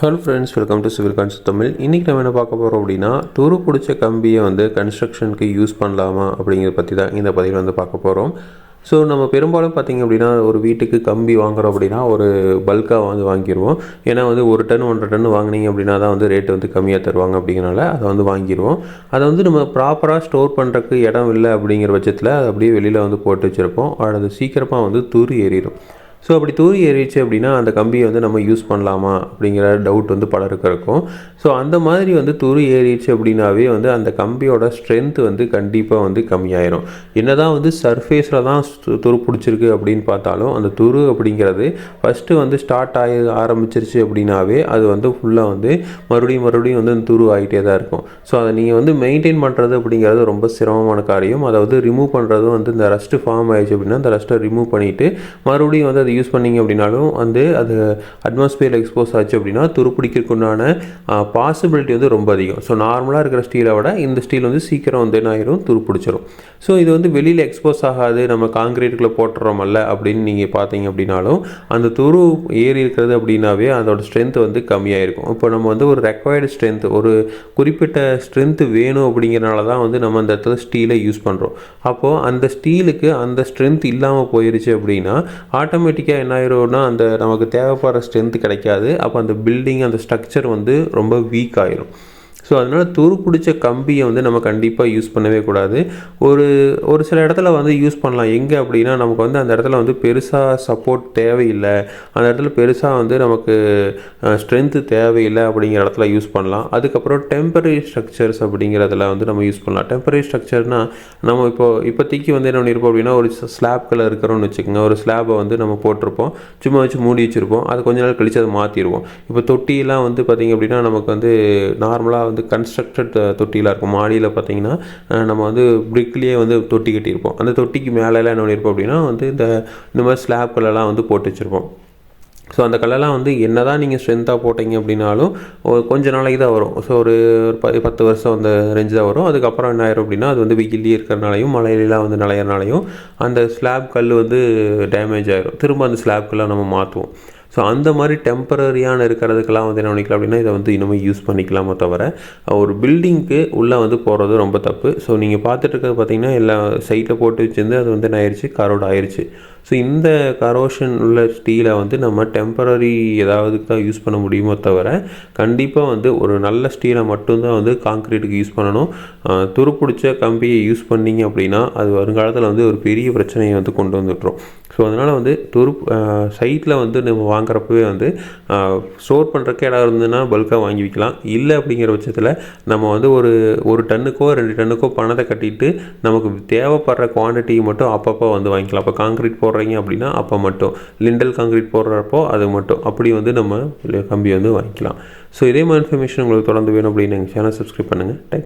Hello friends welcome to civil cons Tamil இன்றைக்கி நம்ம என்ன பார்க்க போகிறோம் அப்படின்னா துரு பிடிச்ச கம்பியை வந்து கன்ஸ்ட்ரக்ஷனுக்கு யூஸ் பண்ணலாமா அப்படிங்கிறத பற்றி தான் இந்த பதிவில் வந்து பார்க்க போகிறோம் ஸோ நம்ம பெரும்பாலும் பார்த்திங்க அப்படின்னா ஒரு வீட்டுக்கு கம்பி வாங்குறோம் அப்படின்னா ஒரு பல்காக வந்து வாங்கிடுவோம் ஏன்னா வந்து ஒரு டன் ஒன்றரை டன் வாங்கினீங்க அப்படின்னா தான் வந்து ரேட்டு வந்து கம்மியாக தருவாங்க அப்படிங்கிறனால அதை வந்து வாங்கிடுவோம் அதை வந்து நம்ம ப்ராப்பராக ஸ்டோர் பண்ணுறதுக்கு இடம் இல்லை அப்படிங்கிற பட்சத்தில் அதை அப்படியே வெளியில் வந்து போட்டு வச்சுருப்போம். அது சீக்கிரமாக வந்து துரு ஏறிடும் ஸோ அப்படி தூரி எறிச்சு அப்படின்னா அந்த கம்பியை வந்து நம்ம யூஸ் பண்ணலாமா அப்படிங்கிற டவுட் வந்து பலருக்கு இருக்கும். ஸோ அந்த மாதிரி வந்து துரு ஏறிச்சு அப்படின்னாவே வந்து அந்த கம்பியோட ஸ்ட்ரென்த் வந்து கண்டிப்பாக வந்து கம்மியாயிரும். என்னதான் வந்து சர்ஃபேஸில் தான் து- துரு பிடிச்சிருக்கு அப்படின்னு பார்த்தாலும் அந்த துரு அப்படிங்கிறது ஃபஸ்ட்டு வந்து ஸ்டார்ட் ஆகி ஆரம்பிச்சிருச்சு அப்படின்னாவே அது வந்து ஃபுல்லாக வந்து மறுபடியும் மறுபடியும் வந்து அந்த துரு ஆகிட்டே தான் இருக்கும். ஸோ அதை நீங்கள் வந்து மெயின்டைன் பண்ணுறது அப்படிங்கிறது ரொம்ப சிரமமான காரியம். அதை வந்து ரிமூவ் பண்ணுறதும் வந்து இந்த ரஸ்ட்டு ஃபார்ம் ஆயிடுச்சு அப்படின்னா அந்த ரஸ்ட்டை ரிமூவ் பண்ணிவிட்டு மறுபடியும் வந்து யூஸ் பண்ணீங்க அப்படின்னாலும் வந்து அது அட்மாஸ்பியர் எக்ஸ்போஸ் ஆச்சு அப்படின்னா துருப்பிடிக்கிறதுக்குண்டான பாசிபிலிட்டி வந்து ரொம்ப அதிகம். ஸோ நார்மலாக இருக்கிற ஸ்டீலை விட இந்த ஸ்டீல் வந்து சீக்கிரம் வந்து என்ன ஆயிரும்? துருப்பிடிச்சிடும் ஸோ இது வந்து வெளியில் எக்ஸ்போஸ் ஆகாது நம்ம காங்கிரீட்டுக்குள்ளே போட்டுறோமல்ல அப்படின்னு நீங்கள் பார்த்தீங்க அப்படின்னாலும் அந்த துரு ஏறி இருக்கிறது அப்படின்னாவே அதோட ஸ்ட்ரென்த் வந்து கம்மியாக இருக்கும் இப்போ நம்ம வந்து ஒரு ரெக்வயர்டு ஸ்ட்ரென்த் ஒரு குறிப்பிட்ட ஸ்ட்ரென்த்து வேணும் அப்படிங்கிறனால தான் வந்து நம்ம அந்த இடத்துல ஸ்டீலை யூஸ் பண்ணுறோம் அப்போது அந்த ஸ்டீலுக்கு அந்த ஸ்ட்ரென்த் இல்லாமல் போயிருச்சு அப்படின்னா ஆட்டோமேட்டிக் ஆட்டோமேட்டிக்காக என்ன ஆயிரும்னா அந்த நமக்கு தேவைப்படுற ஸ்ட்ரென்த் கிடைக்காது. அப்போ அந்த பில்டிங் அந்த ஸ்ட்ரக்சர் வந்து ரொம்ப வீக் ஆயிரும். ஸோ அதனால் துரு பிடிச்ச கம்பியை வந்து நம்ம கண்டிப்பாக யூஸ் பண்ணவே கூடாது. ஒரு ஒரு சில இடத்துல வந்து யூஸ் பண்ணலாம். எங்கே அப்படின்னா நமக்கு வந்து அந்த இடத்துல வந்து பெருசாக சப்போர்ட் தேவையில்லை. அந்த இடத்துல பெருசாக வந்து நமக்கு ஸ்ட்ரென்த்து தேவையில்லை அப்படிங்கிற இடத்துல யூஸ் பண்ணலாம். அதுக்கப்புறம் டெம்பரரி ஸ்ட்ரக்சர்ஸ் அப்படிங்கிறதுல வந்து நம்ம யூஸ் பண்ணலாம். டெம்பரரி ஸ்ட்ரக்சர்னால் நம்ம இப்போ இப்போதைக்கு வந்து என்ன பண்ணியிருப்போம் அப்படின்னா ஒரு ஸ்லாப் கலர் இருக்கிறோம்னு வச்சுக்கோங்க. ஒரு ஸ்லாபை வந்து நம்ம போட்டிருப்போம். சும்மா வச்சு மூடி வச்சுருப்போம். அது கொஞ்ச நாள் கழித்து அதை மாற்றிடுவோம் இப்போ தொட்டியெல்லாம் வந்து பார்த்திங்க அப்படின்னா நமக்கு வந்து நார்மலாக வந்து கன்ஸ்ட்ரக்டட் uh, தொட்டிலாம் இருக்கும். மாடியில் பார்த்தீங்கன்னா நம்ம வந்து பிரிக்லேயே வந்து தொட்டி கட்டியிருப்போம். அந்த தொட்டிக்கு மேலெல்லாம் என்ன பண்ணியிருப்போம் அப்படின்னா வந்து இந்த இந்த மாதிரி ஸ்லாப் வந்து போட்டு வச்சுருப்போம். ஸோ அந்த கல்லெல்லாம் வந்து என்ன தான் நீங்கள் ஸ்ட்ரென்த்தாக போட்டீங்க அப்படின்னாலும் ஒரு கொஞ்ச நாளைக்கு தான் வரும். ஸோ ஒரு ஒரு ப பத்து வருஷம் அந்த ரேஞ்சு தான் வரும். அதுக்கப்புறம் என்ன ஆயிரும் அப்படின்னா அது வந்து வெயிலே இருக்கிறனாலையும் மழையிலாம் வந்து நனையறனாலையும் அந்த ஸ்லாப் கல் வந்து டேமேஜ் ஆயிரும். திரும்ப அந்த ஸ்லாப் நம்ம மாற்றுவோம் ஸோ அந்த மாதிரி டெம்பரரியான இருக்கிறதுக்கெல்லாம் வந்து என்ன பண்ணிக்கலாம் அப்படின்னா இதை வந்து இனிமேல் யூஸ் பண்ணிக்கலாமோ தவிர ஒரு பில்டிங்க்கு உள்ளே வந்து போகிறது ரொம்ப தப்பு. ஸோ நீங்கள் பார்த்துட்டு இருக்கிறது பார்த்தீங்கன்னா எல்லா சைட்டில் போட்டு வச்சிருந்து அது வந்து என்ன ஆயிடுச்சு கரோட் ஆயிடுச்சு ஸோ இந்த கரோஷன் உள்ள ஸ்டீலை வந்து நம்ம டெம்பரரி ஏதாவதுக்கு தான் யூஸ் பண்ண முடியுமோ தவிர கண்டிப்பாக வந்து ஒரு நல்ல ஸ்டீலை மட்டும்தான் வந்து காங்க்ரீட்டுக்கு யூஸ் பண்ணணும். துருப்பிடிச்ச கம்பியை யூஸ் பண்ணிங்க அப்படின்னா அது வருங்காலத்தில் வந்து ஒரு பெரிய பிரச்சனையை வந்து கொண்டு வந்துட்டுரும். ஸோ அதனால் வந்து துரு சைட்டில் வந்து நம்ம வாங்குறப்பவே வந்து ஸ்டோர் பண்ணுறக்கு இடம் இருந்ததுன்னா பல்காக வாங்கி வைக்கலாம். இல்லை அப்படிங்கிற பட்சத்தில் நம்ம வந்து ஒரு ஒரு டன்னுக்கோ ரெண்டு டன்னுக்கோ பணத்தை கட்டிட்டு நமக்கு தேவைப்படுற குவான்டிட்டியை மட்டும் அப்பப்போ வந்து வாங்கிக்கலாம். அப்போ காங்க்ரீட் போடுறீங்க அப்படின்னா அப்போ மட்டும். லிண்டல் காங்கிரீட் போடுறப்போ அது மட்டும். அப்படி வந்து நம்ம கம்பி வந்து வாங்கிக்கலாம். ஸோ இதே மாதிரி இன்ஃபர்மேஷன் உங்களுக்கு தொடர்ந்து வேணும் அப்படின்னு எங்கள் சேனல் சப்ஸ்கிரைப் பண்ணுங்கள் தேங்க்